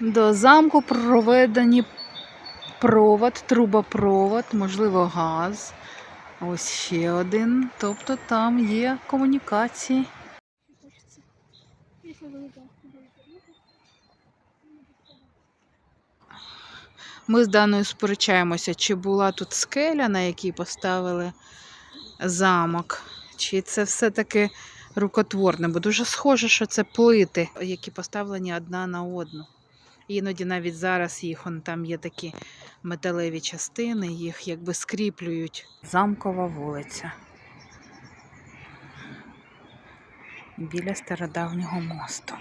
До замку проведені провод, трубопровод, можливо, газ. Ось ще один. Тобто там є комунікації. Ми з Даною сперечаємося, чи була тут скеля, на якій поставили замок, чи це все-таки рукотворне, бо дуже схоже, що це плити, які поставлені одна на одну. Іноді навіть зараз їх он, там є такі металеві частини, їх якби скріплюють. Замкова вулиця. Біля стародавнього мосту.